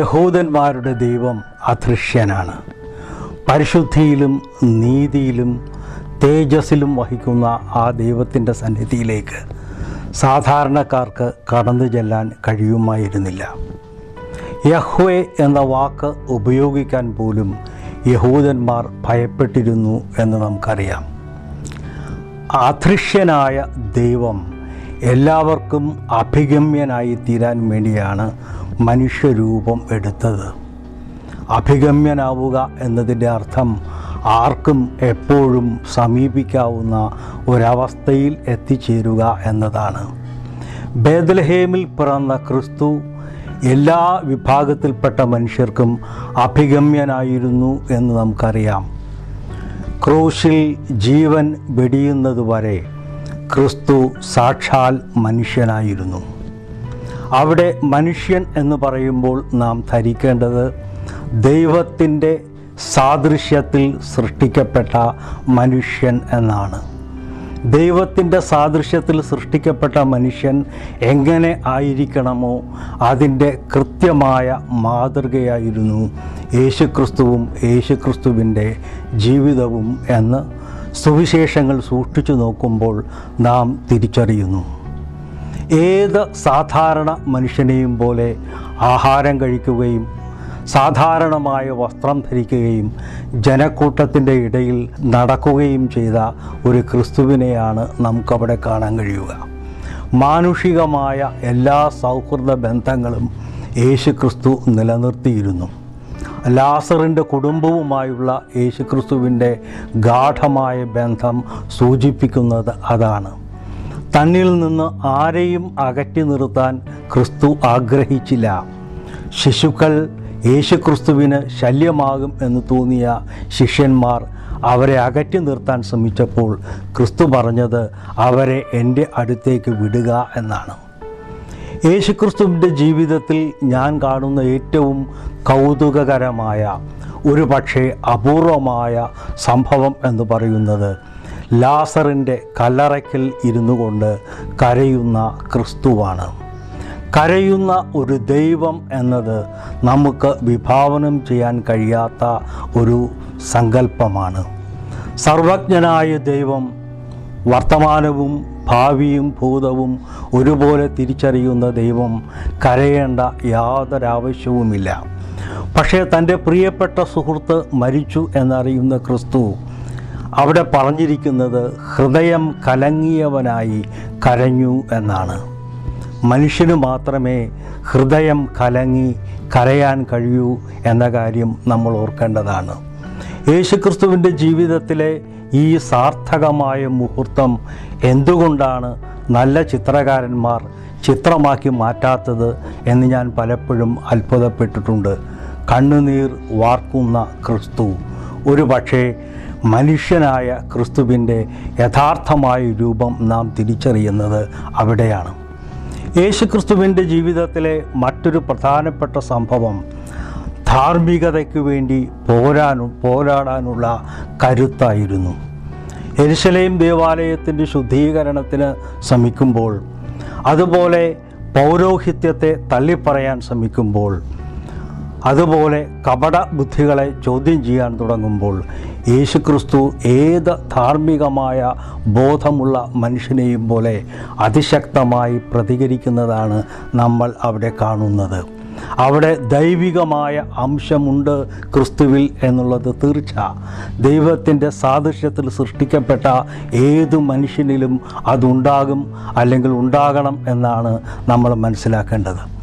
യഹൂദന്മാരുടെ ദൈവം അദൃശ്യനാണ്. പരിശുദ്ധിയിലും നീതിയിലും തേജസ്സിലും വഹിക്കുന്ന ആ ദൈവത്തിന്റെ സന്നിധിയിലേക്ക് സാധാരണക്കാർക്ക് കടന്നു ചെല്ലാൻ കഴിയുമായിരുന്നില്ല. യഹ്വേ എന്ന വാക്ക് ഉപയോഗിക്കാൻ പോലും യഹൂദന്മാർ ഭയപ്പെട്ടിരുന്നു എന്ന് നമുക്കറിയാം. അദൃശ്യനായ ദൈവം എല്ലാവർക്കും അഭിഗമ്യനായി തീരാൻ വേണ്ടിയാണ് മനുഷ്യരൂപം എടുത്തത്. അഭിഗമ്യനാവുക എന്നതിന്റെ അർത്ഥം ആർക്കും എപ്പോഴും സമീപിക്കാവുന്ന ഒരവസ്ഥയിൽ എത്തിച്ചേരുക എന്നതാണ്. ബേദലഹേമിൽ പിറന്ന ക്രിസ്തു എല്ലാ വിഭാഗത്തിൽപ്പെട്ട മനുഷ്യർക്കും അഭിഗമ്യനായിരുന്നു എന്ന് നമുക്കറിയാം. ക്രൂശിൽ ജീവൻ വെടിയുന്നതുവരെ ക്രിസ്തു സാക്ഷാൽ മനുഷ്യനായിരുന്നു. അവിടെ മനുഷ്യൻ എന്ന് പറയുമ്പോൾ നാം ധരിക്കേണ്ടത് ദൈവത്തിന്റെ സാദൃശ്യത്തിൽ സൃഷ്ടിക്കപ്പെട്ട മനുഷ്യൻ എന്നാണ്. ദൈവത്തിന്റെ സാദൃശ്യത്തിൽ സൃഷ്ടിക്കപ്പെട്ട മനുഷ്യൻ എങ്ങനെ ആയിരിക്കണമോ അതിന്റെ കൃത്യമായ മാതൃകയായിരുന്നു യേശുക്രിസ്തുവും യേശുക്രിസ്തുവിന്റെ ജീവിതവും എന്ന് സുവിശേഷങ്ങൾ സൂക്ഷിച്ചു നോക്കുമ്പോൾ നാം തിരിച്ചറിയുന്നു. ഏത് സാധാരണ മനുഷ്യനെയും പോലെ ആഹാരം കഴിക്കുകയും സാധാരണമായ വസ്ത്രം ധരിക്കുകയും ജനക്കൂട്ടത്തിന്റെ ഇടയിൽ നടക്കുകയും ചെയ്ത ഒരു ക്രിസ്തുവിനെയാണ് നമുക്കവിടെ കാണാൻ കഴിയുക. മാനുഷികമായ എല്ലാ സൗഹൃദ ബന്ധങ്ങളും യേശു ക്രിസ്തു നിലനിർത്തിയിരുന്നു. ലാസറിന്റെ കുടുംബവുമായുള്ള യേശുക്രിസ്തുവിന്റെ ഗാഠമായ ബന്ധം സൂചിപ്പിക്കുന്നത് അതാണ്. തന്നിൽ നിന്ന് ആരെയും അകറ്റി നിർത്താൻ ക്രിസ്തു ആഗ്രഹിച്ചില്ല. ശിശുക്കൾ യേശുക്രിസ്തുവിന് ശല്യമാകും എന്ന് തോന്നിയ ശിഷ്യന്മാർ അവരെ അകറ്റി നിർത്താൻ ശ്രമിച്ചപ്പോൾ ക്രിസ്തു പറഞ്ഞത് അവരെ എന്റെ അടുത്തേക്ക് വിടുക എന്നാണ്. യേശുക്രിസ്തുവിന്റെ ജീവിതത്തിൽ ഞാൻ കാണുന്ന ഏറ്റവും കൗതുകകരമായ ഒരു പക്ഷേ അപൂർവമായ സംഭവം എന്ന് പറയുന്നത് ലാസറിന്റെ കല്ലറയ്ക്കൽ ഇരുന്നു കൊണ്ട് കരയുന്ന ക്രിസ്തുവാണ്. കരയുന്ന ഒരു ദൈവം എന്നത് നമുക്ക് വിഭാവനം ചെയ്യാൻ കഴിയാത്ത ഒരു സങ്കല്പമാണ്. സർവജ്ഞനായ ദൈവം വർത്തമാനവും ഭാവിയും ഭൂതവും ഒരുപോലെ തിരിച്ചറിയുന്ന ദൈവം കരയേണ്ട യാതൊരാവശ്യവുമില്ല. പക്ഷേ തന്റെ പ്രിയപ്പെട്ട സുഹൃത്ത് മരിച്ചു എന്നറിയുന്ന ക്രിസ്തു അവിടെ പറഞ്ഞിരിക്കുന്നത് ഹൃദയം കലങ്ങിയവനായി കരഞ്ഞു എന്നാണ്. മനുഷ്യന് മാത്രമേ ഹൃദയം കലങ്ങി കരയാൻ കഴിയൂ എന്ന കാര്യം നമ്മൾ ഓർക്കേണ്ടതാണ്. യേശുക്രിസ്തുവിന്റെ ജീവിതത്തിലെ ഈ സാർത്ഥകമായ മുഹൂർത്തം എന്തുകൊണ്ടാണ് നല്ല ചിത്രകാരന്മാർ ചിത്രമാക്കി മാറ്റാത്തത് എന്ന് ഞാൻ പലപ്പോഴും അത്ഭുതപ്പെട്ടിട്ടുണ്ട്. കണ്ണുനീർ വാർക്കുന്ന ക്രിസ്തു. ഒരു പക്ഷേ മനുഷ്യനായ ക്രിസ്തുവിന്റെ യഥാർത്ഥമായ രൂപം നാം തിരിച്ചറിയുന്നത് അവിടെയാണ്. യേശുക്രിസ്തുവിന്റെ ജീവിതത്തിലെ മറ്റൊരു പ്രധാനപ്പെട്ട സംഭവം ധാർമ്മികതയ്ക്ക് വേണ്ടി പോരാനും പോരാടാനുള്ള കരുത്തായിരുന്നു. എരിശലയും ദേവാലയത്തിന്റെ ശുദ്ധീകരണത്തിന് ശ്രമിക്കുമ്പോൾ അതുപോലെ പൗരോഹിത്യത്തെ തള്ളിപ്പറയാൻ ശ്രമിക്കുമ്പോൾ അതുപോലെ കപട ബുദ്ധികളെ ചോദ്യം ചെയ്യാൻ തുടങ്ങുമ്പോൾ യേശുക്രിസ്തു ഏത് ധാർമ്മികമായ ബോധമുള്ള മനുഷ്യനെയും പോലെ അതിശക്തമായി പ്രതികരിക്കുന്നതാണ് നമ്മൾ അവിടെ കാണുന്നത്. അവിടെ ദൈവികമായ അംശമുണ്ട് ക്രിസ്തുവിൽ എന്നുള്ളത് തീർച്ച. ദൈവത്തിന്റെ സാദൃശ്യത്തിൽ സൃഷ്ടിക്കപ്പെട്ട ഏതു മനുഷ്യനിലും അതുണ്ടാകും അല്ലെങ്കിൽ ഉണ്ടാകണം എന്നാണ് നമ്മൾ മനസ്സിലാക്കേണ്ടത്.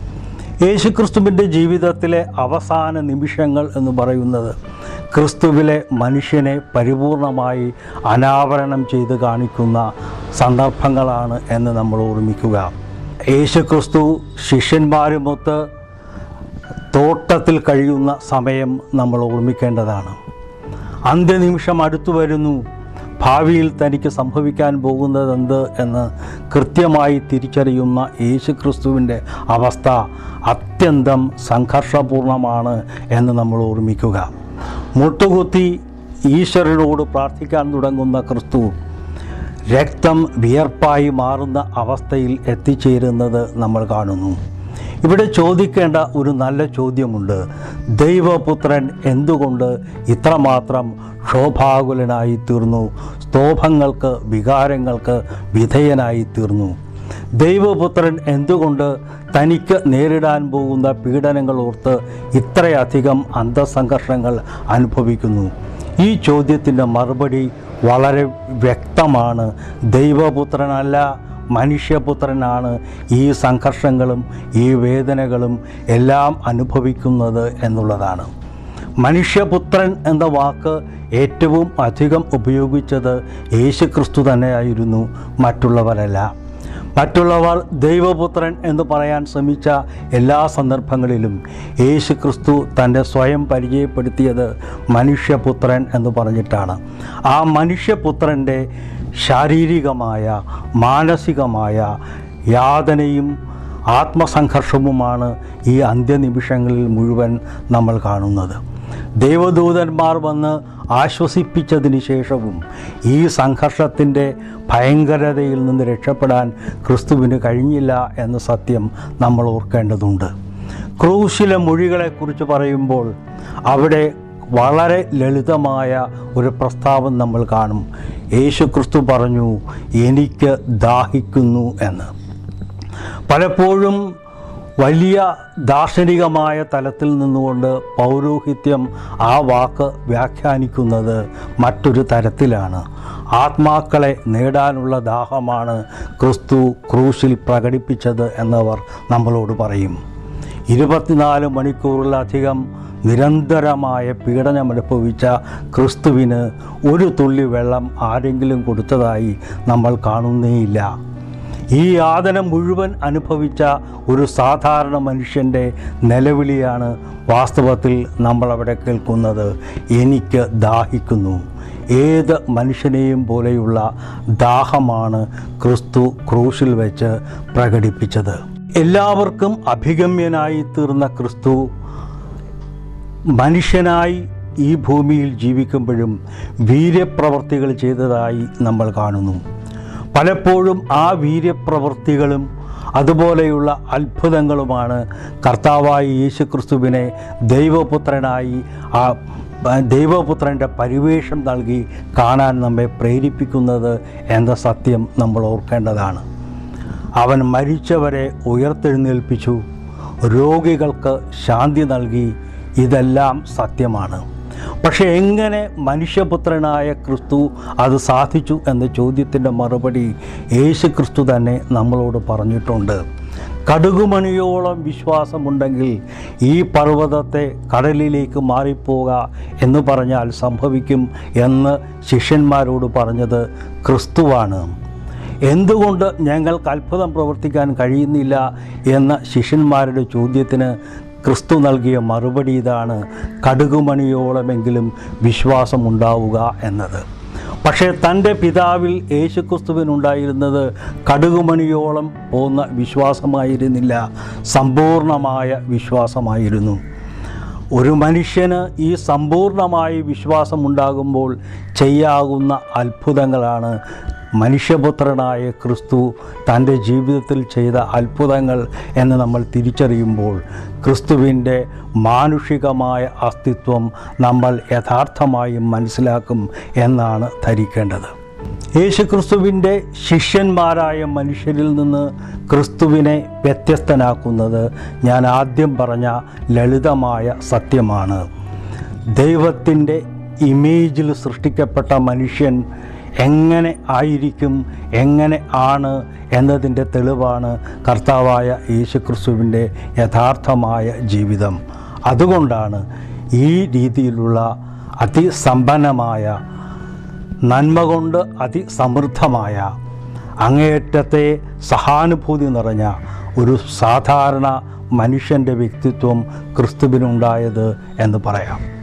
യേശുക്രിസ്തുവിന്റെ ജീവിതത്തിലെ അവസാന നിമിഷങ്ങൾ എന്ന് പറയുന്നത് ക്രിസ്തുവിലെ മനുഷ്യനെ പരിപൂർണമായി അനാവരണം ചെയ്ത് കാണിക്കുന്ന സന്ദർഭങ്ങളാണ് എന്ന് നമ്മൾ ഓർമ്മിക്കുക. യേശുക്രിസ്തു ശിഷ്യന്മാരുമൊത്ത് തോട്ടത്തിൽ കഴിയുന്ന സമയം നമ്മൾ ഓർമ്മിക്കേണ്ടതാണ്. അന്ത്യനിമിഷം അടുത്തു വരുന്നു. ഭാവിയിൽ തനിക്ക് സംഭവിക്കാൻ പോകുന്നതെന്ത് എന്ന് കൃത്യമായി തിരിച്ചറിയുന്ന യേശുക്രിസ്തുവിന്റെ അവസ്ഥ അത്യന്തം സംഘർഷപൂർണമാണ് എന്ന് നമ്മൾ ഓർമ്മിക്കുക. മുട്ടുകുത്തി ഈശ്വരനോട് പ്രാർത്ഥിക്കാൻ തുടങ്ങുന്ന ക്രിസ്തു രക്തം വിയർപ്പായി മാറുന്ന അവസ്ഥയിൽ എത്തിച്ചേരുന്നത് നമ്മൾ കാണുന്നു. ഇവിടെ ചോദിക്കേണ്ട ഒരു നല്ല ചോദ്യമുണ്ട്. ദൈവപുത്രൻ എന്തുകൊണ്ട് ഇത്രമാത്രം ശോഭാകുലനായി തീർന്നു? സ്തോഭങ്ങൾക്ക് വികാരങ്ങൾക്ക് വിധേയനായി തീർന്നു. ദൈവപുത്രൻ എന്തുകൊണ്ട് തനിക്ക് നേരിടാൻ പോകുന്ന പീഡനങ്ങൾ ഓർത്ത് ഇത്രയധികം അന്തസംഘർഷങ്ങൾ അനുഭവിക്കുന്നു? ഈ ചോദ്യത്തിന്റെ മറുപടി വളരെ വ്യക്തമാണ്. ദൈവപുത്രനല്ല മനുഷ്യപുത്രനാണ് ഈ സംഘർഷങ്ങളും ഈ വേദനകളും എല്ലാം അനുഭവിക്കുന്നത് എന്നുള്ളതാണ്. മനുഷ്യപുത്രൻ എന്ന വാക്ക് ഏറ്റവും അധികം ഉപയോഗിച്ചത് യേശുക്രിസ്തു തന്നെയായിരുന്നു മറ്റുള്ളവരല്ല. മറ്റുള്ളവർ ദൈവപുത്രൻ എന്ന് പറയാൻ ശ്രമിച്ച എല്ലാ സന്ദർഭങ്ങളിലും യേശു ക്രിസ്തു തന്റെ സ്വയം പരിചയപ്പെടുത്തിയത് മനുഷ്യപുത്രൻ എന്ന് പറഞ്ഞിട്ടാണ്. ആ മനുഷ്യപുത്രന്റെ ശാരീരികമായ മാനസികമായ യാതനയും ആത്മസംഘർഷവുമാണ് ഈ അന്ത്യനിമിഷങ്ങളിൽ മുഴുവൻ നമ്മൾ കാണുന്നത്. ദൈവദൂതന്മാർ വന്ന് ആശ്വസിപ്പിച്ചതിന് ശേഷവും ഈ സംഘർഷത്തിന്റെ ഭയങ്കരതയിൽ നിന്ന് രക്ഷപ്പെടാൻ ക്രിസ്തുവിന് കഴിഞ്ഞില്ല എന്ന സത്യം നമ്മൾ ഓർക്കേണ്ടതുണ്ട്. ക്രൂശിലെ മൊഴികളെക്കുറിച്ച് പറയുമ്പോൾ അവിടെ വളരെ ലളിതമായ ഒരു പ്രസ്താവം നമ്മൾ കാണും. യേശു ക്രിസ്തു പറഞ്ഞു എനിക്ക് ദാഹിക്കുന്നു എന്ന്. പലപ്പോഴും വലിയ ദാർശനികമായ തലത്തിൽ നിന്നുകൊണ്ട് പൗരോഹിത്യം ആ വാക്ക് വ്യാഖ്യാനിക്കുന്നത് മറ്റൊരു തരത്തിലാണ്. ആത്മാക്കളെ നേടാനുള്ള ദാഹമാണ് ക്രിസ്തു ക്രൂശിൽ പ്രകടിപ്പിച്ചത് എന്നവർ നമ്മളോട് പറയും. ഇരുപത്തിനാല് മണിക്കൂറിലധികം നിരന്തരമായ പീഡനമനുഭവിച്ച ക്രിസ്തുവിന് ഒരു തുള്ളി വെള്ളം ആരെങ്കിലും കൊടുത്തതായി നമ്മൾ കാണുന്നേയില്ല. ഈ യാതന മുഴുവൻ അനുഭവിച്ച ഒരു സാധാരണ മനുഷ്യന്റെ നിലവിളിയാണ് വാസ്തവത്തിൽ നമ്മളവിടെ കേൾക്കുന്നത്. എനിക്ക് ദാഹിക്കുന്നു. ഏത് മനുഷ്യനെയും പോലെയുള്ള ദാഹമാണ് ക്രിസ്തു ക്രൂശിൽ വെച്ച് പ്രകടിപ്പിച്ചത്. എല്ലാവർക്കും അഭിഗമ്യനായി തീർന്ന ക്രിസ്തു മനുഷ്യനായി ഈ ഭൂമിയിൽ ജീവിക്കുമ്പോഴും വീര്യപ്രവർത്തികൾ ചെയ്തതായി നമ്മൾ കാണുന്നു. പലപ്പോഴും ആ വീര്യപ്രവൃത്തികളും അതുപോലെയുള്ള അത്ഭുതങ്ങളുമാണ് കർത്താവായി യേശുക്രിസ്തുവിനെ ദൈവപുത്രനായി ആ ദൈവപുത്രന്റെ പരിവേഷം നൽകി കാണാൻ നമ്മെ പ്രേരിപ്പിക്കുന്നത് എന്ന സത്യം നമ്മൾ ഓർക്കേണ്ടതാണ്. അവൻ മരിച്ചവരെ ഉയർത്തെഴുന്നേൽപ്പിച്ചു. രോഗികൾക്ക് ശാന്തി നൽകി. ഇതെല്ലാം സത്യമാണ്. പക്ഷേ എങ്ങനെ മനുഷ്യപുത്രനായ ക്രിസ്തു അത് സാധിച്ചു എന്ന ചോദ്യത്തിന്റെ മറുപടി യേശു ക്രിസ്തു തന്നെ നമ്മളോട് പറഞ്ഞിട്ടുണ്ട്. കടുകുമണിയോളം വിശ്വാസമുണ്ടെങ്കിൽ ഈ പർവതത്തെ കടലിലേക്ക് മാറിപ്പോക എന്ന് പറഞ്ഞാൽ സംഭവിക്കും എന്ന് ശിഷ്യന്മാരോട് പറഞ്ഞത് ക്രിസ്തുവാണ്. എന്തുകൊണ്ട് ഞങ്ങൾക്ക് അത്ഭുതം പ്രവർത്തിക്കാൻ കഴിയുന്നില്ല എന്ന ശിഷ്യന്മാരുടെ ചോദ്യത്തിന് ക്രിസ്തു നൽകിയ മറുപടി ഇതാണ്. കടുകുമണിയോളമെങ്കിലും വിശ്വാസമുണ്ടാവുക എന്നത്. പക്ഷേ തന്റെ പിതാവിൽ യേശുക്രിസ്തുവിനുണ്ടായിരുന്നത് കടുകുമണിയോളം പോകുന്ന വിശ്വാസമായിരുന്നില്ല. സമ്പൂർണമായ വിശ്വാസമായിരുന്നു. ഒരു മനുഷ്യന് ഈ സമ്പൂർണമായ വിശ്വാസമുണ്ടാകുമ്പോൾ ചെയ്യാകുന്ന അത്ഭുതങ്ങളാണ് മനുഷ്യപുത്രനായ ക്രിസ്തു തന്റെ ജീവിതത്തിൽ ചെയ്ത അത്ഭുതങ്ങൾ എന്ന് നമ്മൾ തിരിച്ചറിയുമ്പോൾ ക്രിസ്തുവിന്റെ മാനുഷികമായ അസ്തിത്വം നമ്മൾ യഥാർത്ഥമായും മനസ്സിലാക്കും എന്നാണ് ധരിക്കേണ്ടത്. യേശുക്രിസ്തുവിന്റെ ശിഷ്യന്മാരായ മനുഷ്യരിൽ നിന്ന് ക്രിസ്തുവിനെ വ്യത്യസ്തനാക്കുന്നത് ഞാൻ ആദ്യം പറഞ്ഞ ലളിതമായ സത്യമാണ്. ദൈവത്തിന്റെ ഇമേജിൽ സൃഷ്ടിക്കപ്പെട്ട മനുഷ്യൻ എങ്ങനെ ആയിരിക്കും എങ്ങനെ ആണ് എന്നതിന്റെ തെളിവാണ് കർത്താവായ യേശുക്രിസ്തുവിന്റെ യഥാർത്ഥമായ ജീവിതം. അതുകൊണ്ടാണ് ഈ രീതിയിലുള്ള അതിസമ്പന്നമായ നന്മ കൊണ്ട് അതിസമൃദ്ധമായ അങ്ങേയറ്റത്തെ സഹാനുഭൂതി നിറഞ്ഞ ഒരു സാധാരണ മനുഷ്യന്റെ വ്യക്തിത്വം ക്രിസ്തുവിനുണ്ടായത് എന്ന് പറയാം.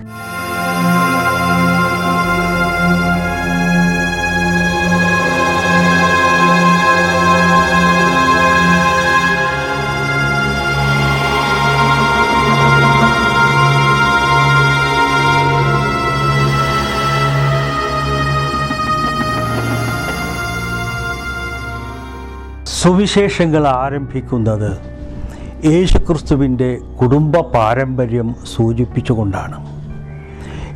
സുവിശേഷങ്ങൾ ആരംഭിക്കുന്നത് യേശുക്രിസ്തുവിന്റെ കുടുംബ പാരമ്പര്യം സൂചിപ്പിച്ചുകൊണ്ടാണ്.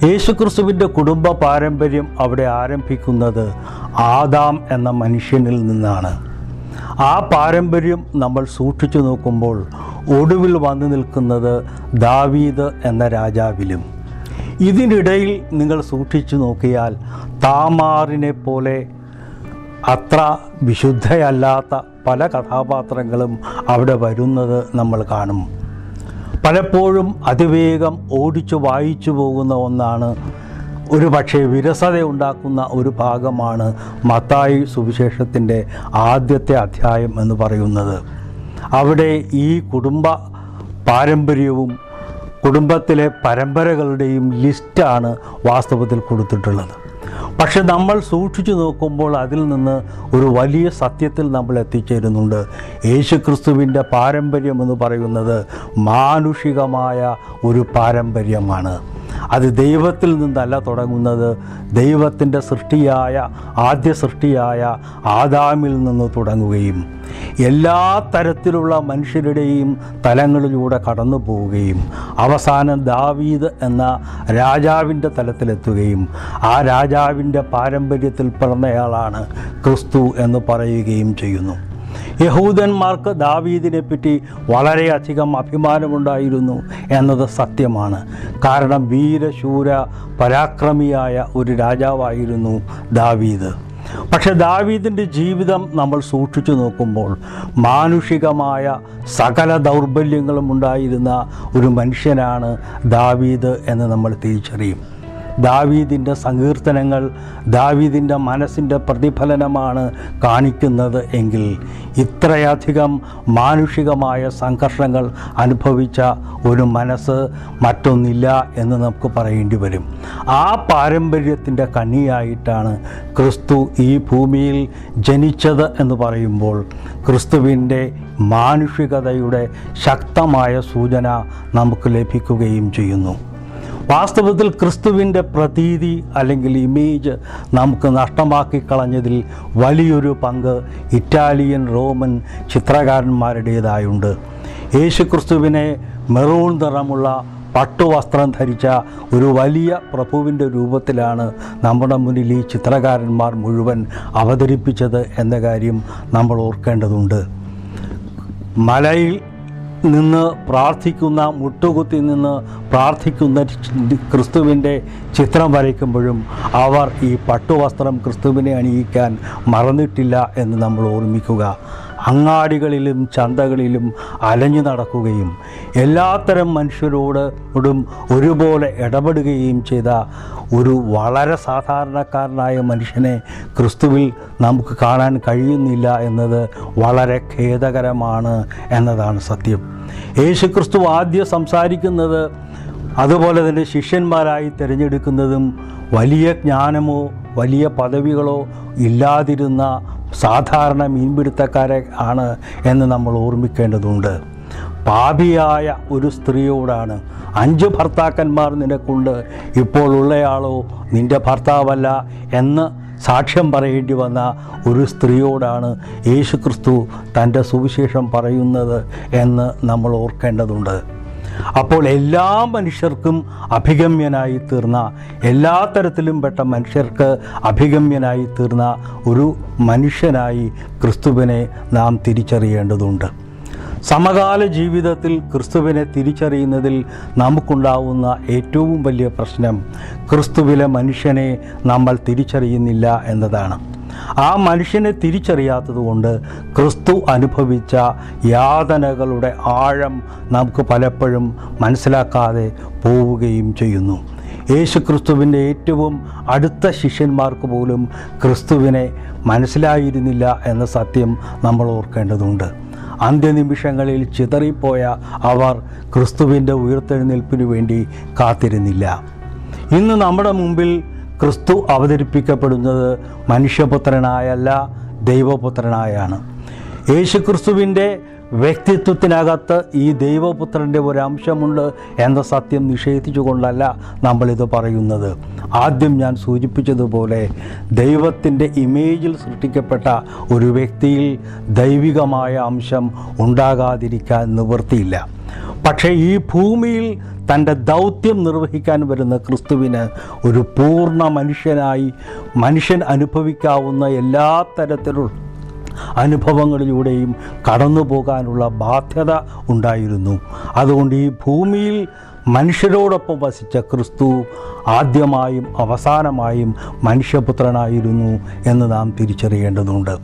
യേശുക്രിസ്തുവിന്റെ കുടുംബ പാരമ്പര്യം അവിടെ ആരംഭിക്കുന്നത് ആദാം എന്ന മനുഷ്യനിൽ നിന്നാണ്. ആ പാരമ്പര്യം നമ്മൾ സൂക്ഷിച്ചു നോക്കുമ്പോൾ ഒടുവിൽ വന്നു നിൽക്കുന്നത് ദാവീദ് എന്ന രാജാവിലും. ഇതിനിടയിൽ നിങ്ങൾ സൂക്ഷിച്ചു നോക്കിയാൽ താമാറിനെ പോലെ അത്ര വിശുദ്ധയല്ലാത്ത പല കഥാപാത്രങ്ങളും അവിടെ വരുന്നത് നമ്മൾ കാണും. പലപ്പോഴും അതിവേഗം ഓടിച്ചു വായിച്ചു പോകുന്ന ഒന്നാണ്. ഒരു പക്ഷേ വിരസത ഉണ്ടാക്കുന്ന ഒരു ഭാഗമാണ് മത്തായി സുവിശേഷത്തിന്റെ ആദ്യത്തെ അധ്യായം എന്ന് പറയുന്നത്. അവിടെ ഈ കുടുംബ പാരമ്പര്യവും കുടുംബത്തിലെ പരമ്പരകളുടെയും ലിസ്റ്റാണ് വാസ്തവത്തിൽ കൊടുത്തിട്ടുള്ളത്. പക്ഷെ നമ്മൾ സൂക്ഷിച്ചു നോക്കുമ്പോൾ അതിൽ നിന്ന് ഒരു വലിയ സത്യത്തിൽ നമ്മൾ എത്തിച്ചേരുന്നുണ്ട്. യേശുക്രിസ്തുവിന്റെ പാരമ്പര്യം എന്ന് പറയുന്നത് മാനുഷികമായ ഒരു പാരമ്പര്യമാണ്. അത് ദൈവത്തിൽ നിന്നല്ല തുടങ്ങുന്നത്. ദൈവത്തിന്റെ സൃഷ്ടിയായ ആദ്യ സൃഷ്ടിയായ ആദാമിൽ നിന്ന് തുടങ്ങുകയും എല്ലാ തരത്തിലുള്ള മനുഷ്യരുടെയും തലങ്ങളിലൂടെ കടന്നു പോവുകയും അവസാനം ദാവീദ് എന്ന രാജാവിന്റെ തലത്തിലെത്തുകയും ആ രാജാവിന്റെ പാരമ്പര്യത്തിൽ പിറന്നയാളാണ് ക്രിസ്തു എന്ന് പറയുകയും ചെയ്യുന്നു. യഹൂദന്മാർക്ക് ദാവീദിനെ പറ്റി വളരെയധികം അഭിമാനമുണ്ടായിരുന്നു എന്നത് സത്യമാണ്. കാരണം വീരശൂര പരാക്രമിയായ ഒരു രാജാവായിരുന്നു ദാവീദ്. പക്ഷെ ദാവീദിന്റെ ജീവിതം നമ്മൾ സൂക്ഷിച്ചു നോക്കുമ്പോൾ മാനുഷികമായ സകല ദൗർബല്യങ്ങളും ഉണ്ടായിരുന്ന ഒരു മനുഷ്യനാണ് ദാവീദ് എന്ന് നമ്മൾ തിരിച്ചറിയും. ദാവീദിന്റെ സങ്കീർത്തനങ്ങൾ ദാവീദിന്റെ മനസ്സിന്റെ പ്രതിഫലനമാണ് കാണിക്കുന്നത് എങ്കിൽ ഇത്രയധികം മാനുഷികമായ സംഘർഷങ്ങൾ അനുഭവിച്ച ഒരു മനസ്സ് മറ്റൊന്നില്ല എന്ന് നമുക്ക് പറയേണ്ടി വരും. ആ പാരമ്പര്യത്തിന്റെ കണ്ണിയായിട്ടാണ് ക്രിസ്തു ഈ ഭൂമിയിൽ ജനിച്ചത് എന്ന് പറയുമ്പോൾ ക്രിസ്തുവിന്റെ മാനുഷികതയുടെ ശക്തമായ സൂചന നമുക്ക് ലഭിക്കുകയും ചെയ്യുന്നു. വാസ്തവത്തിൽ ക്രിസ്തുവിന്റെ പ്രതീതി അല്ലെങ്കിൽ ഇമേജ് നമുക്ക് നഷ്ടമാക്കി കളഞ്ഞതിൽ വലിയൊരു പങ്ക് ഇറ്റാലിയൻ റോമൻ ചിത്രകാരന്മാരുടേതായുണ്ട്. യേശു ക്രിസ്തുവിനെ മെറൂൺ നിറമുള്ള പട്ടുവസ്ത്രം ധരിച്ച ഒരു വലിയ പ്രഭുവിന്റെ രൂപത്തിലാണ് നമ്മുടെ മുന്നിൽ ഈ ചിത്രകാരന്മാർ മുഴുവൻ അവതരിപ്പിച്ചത് എന്ന കാര്യം നമ്മൾ ഓർക്കേണ്ടതുണ്ട്. മലയിൽ നിന്ന് പ്രാർത്ഥിക്കുന്ന മുട്ടുകുത്തി നിന്ന് പ്രാർത്ഥിക്കുന്ന ക്രിസ്തുവിന്റെ ചിത്രം വരയ്ക്കുമ്പോഴും അവർ ഈ പട്ടുവസ്ത്രം ക്രിസ്തുവിനെ അണിയിക്കാൻ മറന്നിട്ടില്ല എന്ന് നമ്മൾ ഓർമ്മിക്കുക. അങ്ങാടികളിലും ചന്തകളിലും അലഞ്ഞു നടക്കുകയും എല്ലാത്തരം മനുഷ്യരോടും ഒരുപോലെ ഇടപെടുകയും ചെയ്ത ഒരു വളരെ സാധാരണക്കാരനായ മനുഷ്യനെ ക്രിസ്തുവിൽ നമുക്ക് കാണാൻ കഴിയുന്നില്ല എന്നത് വളരെ ഖേദകരമാണ് എന്നതാണ് സത്യം. യേശു ക്രിസ്തു ആദ്യം സംസാരിക്കുന്നത് അതുപോലെ തന്നെ ശിഷ്യന്മാരായി തിരഞ്ഞെടുക്കുന്നതും വലിയ ജ്ഞാനമോ വലിയ പദവികളോ ഇല്ലാതിരുന്ന സാധാരണ മീൻപിടുത്തക്കാരെ ആണ് എന്ന് നമ്മൾ ഓർമ്മിക്കേണ്ടതുണ്ട്. പാപിയായ ഒരു സ്ത്രീയോടാണ് അഞ്ച് ഭർത്താക്കന്മാർ നിനക്കുണ്ട്. ഇപ്പോൾ ഉള്ളയാളോ നിന്റെ ഭർത്താവല്ല എന്ന് സാക്ഷ്യം പറയേണ്ടി വന്ന ഒരു സ്ത്രീയോടാണ് യേശുക്രിസ്തു തന്റെ സുവിശേഷം പറയുന്നത് എന്ന് നമ്മൾ ഓർക്കേണ്ടതുണ്ട്. അപ്പോൾ എല്ലാ മനുഷ്യർക്കും അഭിഗമ്യനായി തീർന്ന എല്ലാ തരത്തിലും പെട്ട മനുഷ്യർക്ക് അഭിഗമ്യനായി തീർന്ന ഒരു മനുഷ്യനായി ക്രിസ്തുവിനെ നാം തിരിച്ചറിയേണ്ടതുണ്ട്. സമകാല ജീവിതത്തിൽ ക്രിസ്തുവിനെ തിരിച്ചറിയുന്നതിൽ നമുക്കുണ്ടാവുന്ന ഏറ്റവും വലിയ പ്രശ്നം ക്രിസ്തുവിലെ മനുഷ്യനെ നമ്മൾ തിരിച്ചറിയുന്നില്ല എന്നതാണ്. ആ മനുഷ്യനെ തിരിച്ചറിയാത്തതുകൊണ്ട് ക്രിസ്തു അനുഭവിച്ച യാതനകളുടെ ആഴം നമുക്ക് പലപ്പോഴും മനസ്സിലാക്കാതെ പോവുകയും ചെയ്യുന്നു. യേശു ക്രിസ്തുവിന്റെ ഏറ്റവും അടുത്ത ശിഷ്യന്മാർക്ക് പോലും ക്രിസ്തുവിനെ മനസ്സിലായിരുന്നില്ല എന്ന സത്യം നമ്മൾ ഓർക്കേണ്ടതുണ്ട്. അന്ത്യനിമിഷങ്ങളിൽ ചിതറിപ്പോയ അവർ ക്രിസ്തുവിന്റെ ഉയർത്തെഴുന്നേൽപ്പിനു വേണ്ടി കാത്തിരുന്നില്ല. ഇന്ന് നമ്മുടെ മുമ്പിൽ ക്രിസ്തു അവതരിപ്പിക്കപ്പെടുന്നത് മനുഷ്യപുത്രനായല്ല ദൈവപുത്രനായാണ്. യേശുക്രിസ്തുവിന്റെ വ്യക്തിത്വത്തിനകത്ത് ഈ ദൈവപുത്രന്റെ ഒരു അംശമുണ്ട് എന്ന സത്യം നിഷേധിച്ചുകൊണ്ടല്ല നമ്മളിത് പറയുന്നത്. ആദ്യം ഞാൻ സൂചിപ്പിച്ചതുപോലെ ദൈവത്തിന്റെ ഇമേജിൽ സൃഷ്ടിക്കപ്പെട്ട ഒരു വ്യക്തിയിൽ ദൈവികമായ അംശം ഉണ്ടാകാതിരിക്കാൻ നിവൃത്തിയില്ല. പക്ഷേ ഈ ഭൂമിയിൽ തന്റെ ദൗത്യം നിർവഹിക്കാൻ വരുന്ന ക്രിസ്തുവിന് ഒരു പൂർണ മനുഷ്യനായി മനുഷ്യൻ അനുഭവിക്കാവുന്ന എല്ലാ തരത്തിലുള്ള അനുഭവങ്ങളിലൂടെയും കടന്നു പോകാനുള്ള ബാധ്യത ഉണ്ടായിരുന്നു. അതുകൊണ്ട് ഈ ഭൂമിയിൽ മനുഷ്യരോടൊപ്പം വസിച്ച ക്രിസ്തു ആദ്യമായും അവസാനമായും മനുഷ്യപുത്രനായിരുന്നു എന്ന് നാം തിരിച്ചറിയേണ്ടതുണ്ട്.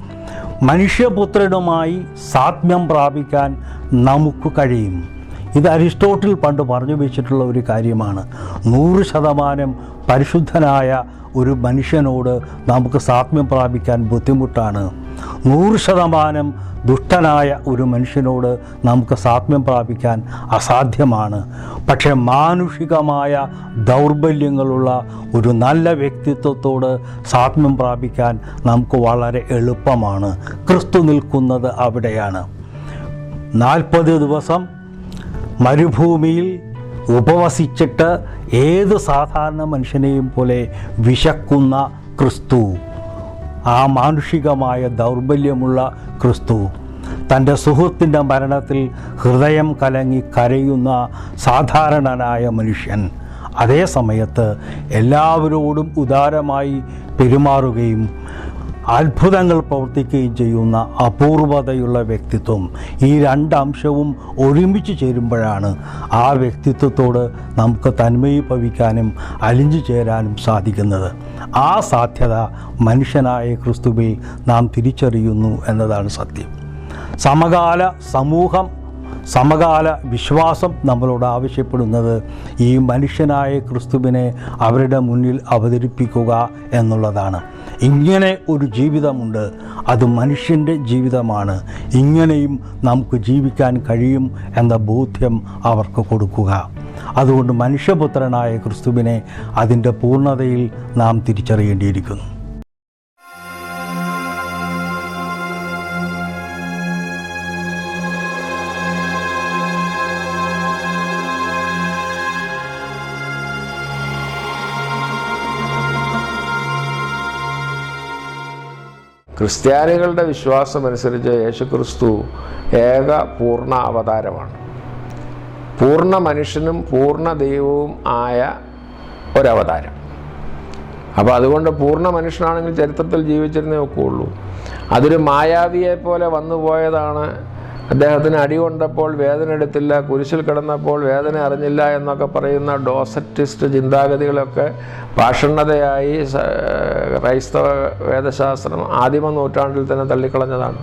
മനുഷ്യപുത്രനുമായി സാത്മ്യം പ്രാപിക്കാൻ നമുക്ക് കഴിയും. ഇത് അരിസ്റ്റോട്ടിൽ പണ്ട് പറഞ്ഞു വെച്ചിട്ടുള്ള ഒരു കാര്യമാണ്. നൂറ് ശതമാനം പരിശുദ്ധനായ ഒരു മനുഷ്യനോട് നമുക്ക് സാത്മ്യം പ്രാപിക്കാൻ ബുദ്ധിമുട്ടാണ്. നൂറ് ശതമാനം ദുഷ്ടനായ ഒരു മനുഷ്യനോട് നമുക്ക് സാത്മ്യം പ്രാപിക്കാൻ അസാധ്യമാണ്. പക്ഷേ മാനുഷികമായ ദൗർബല്യങ്ങളുള്ള ഒരു നല്ല വ്യക്തിത്വത്തോട് സാത്മ്യം പ്രാപിക്കാൻ നമുക്ക് വളരെ എളുപ്പമാണ്. ക്രിസ്തു നിൽക്കുന്നത് അവിടെയാണ്. നാൽപ്പത് ദിവസം മരുഭൂമിയിൽ ഉപവസിച്ചിട്ട് ഏത് സാധാരണ മനുഷ്യനെയും പോലെ വിശക്കുന്ന ക്രിസ്തു. ആ മാനുഷികമായ ദൗർബല്യമുള്ള ക്രിസ്തു. തന്റെ സുഹൃത്തിന്റെ മരണത്തിൽ ഹൃദയം കലങ്ങി കരയുന്ന സാധാരണനായ മനുഷ്യൻ. അതേ സമയത്ത് എല്ലാവരോടും ഉദാരമായി പെരുമാറുകയും അത്ഭുതങ്ങൾ പ്രവർത്തിക്കുകയും ചെയ്യുന്ന അപൂർവതയുള്ള വ്യക്തിത്വം. ഈ രണ്ടംശവും ഒരുമിച്ച് ചേരുമ്പോഴാണ് ആ വ്യക്തിത്വത്തോട് നമുക്ക് തന്മയി ഭവിക്കാനും അലിഞ്ഞു ചേരാനും സാധിക്കുന്നത്. ആ സാധ്യത മനുഷ്യനായ ക്രിസ്തുവിൽ നാം തിരിച്ചറിയുന്നു എന്നതാണ് സത്യം. സമകാല സമൂഹം സമകാല വിശ്വാസം നമ്മളോട് ആവശ്യപ്പെടുന്നത് ഈ മനുഷ്യനായ ക്രിസ്തുവിനെ അവരുടെ മുന്നിൽ അവതരിപ്പിക്കുക എന്നുള്ളതാണ്. ഇങ്ങനെ ഒരു ജീവിതമുണ്ട്. അത് മനുഷ്യന്റെ ജീവിതമാണ്. ഇങ്ങനെയും നമുക്ക് ജീവിക്കാൻ കഴിയും എന്ന ബോധ്യം അവർക്ക് കൊടുക്കുക. അതുകൊണ്ട് മനുഷ്യപുത്രനായ ക്രിസ്തുവിനെ അതിന്റെ പൂർണതയിൽ നാം തിരിച്ചറിയേണ്ടിയിരിക്കുന്നു. ക്രിസ്ത്യാനികളുടെ വിശ്വാസമനുസരിച്ച് യേശുക്രിസ്തു ഏക പൂർണ അവതാരമാണ്. പൂർണ മനുഷ്യനും പൂർണ ദൈവവും ആയ ഒരവതാരം. അപ്പോൾ അതുകൊണ്ട് പൂർണ മനുഷ്യനാണെങ്കിൽ ചരിത്രത്തിൽ ജീവിച്ചിരുന്നേ ഒക്കെ ഉള്ളൂ അതൊരു മായാവിയെ പോലെ വന്നു പോയതാണ് അദ്ദേഹത്തിന് അടി കൊണ്ടപ്പോൾ വേദന എടുത്തില്ല കുരിശിൽ കിടന്നപ്പോൾ വേദന അറിഞ്ഞില്ല എന്നൊക്കെ പറയുന്ന ഡോസറ്റിസ്റ്റ് ചിന്താഗതികളൊക്കെ പാഷണ്ഡതയായി ക്രൈസ്തവ വേദശാസ്ത്രം ആദിമ നൂറ്റാണ്ടിൽ തന്നെ തള്ളിക്കളഞ്ഞതാണ്.